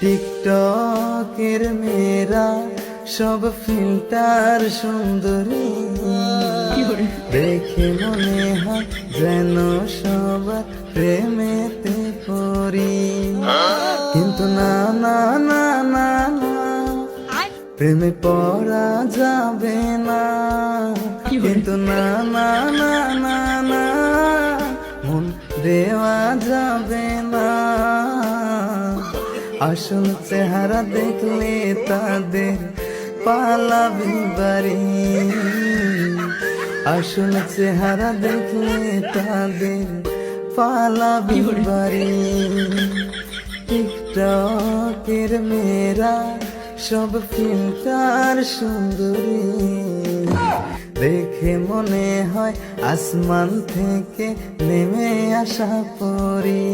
টিকটকের মেয়েরা সব ফিল্টার সুন্দরী। দেখে মনে হয় যেন সবার প্রেমেতে পড়ি। কিন্তু না না না না, প্রেমে পড়া যাবে না। কিন্তু না না না না না, মন দেওয়া যাবে আসল চেহারা দেখলে তাদের পালাবি বাড়ি আসল চেহারা দেখলে তাদের পালাবি বাড়ি টিকটকের মেয়েরা সব ফিল্টার সুন্দরী। দেখে মনে হয় আসমান থেকে নেমে আসা পরি।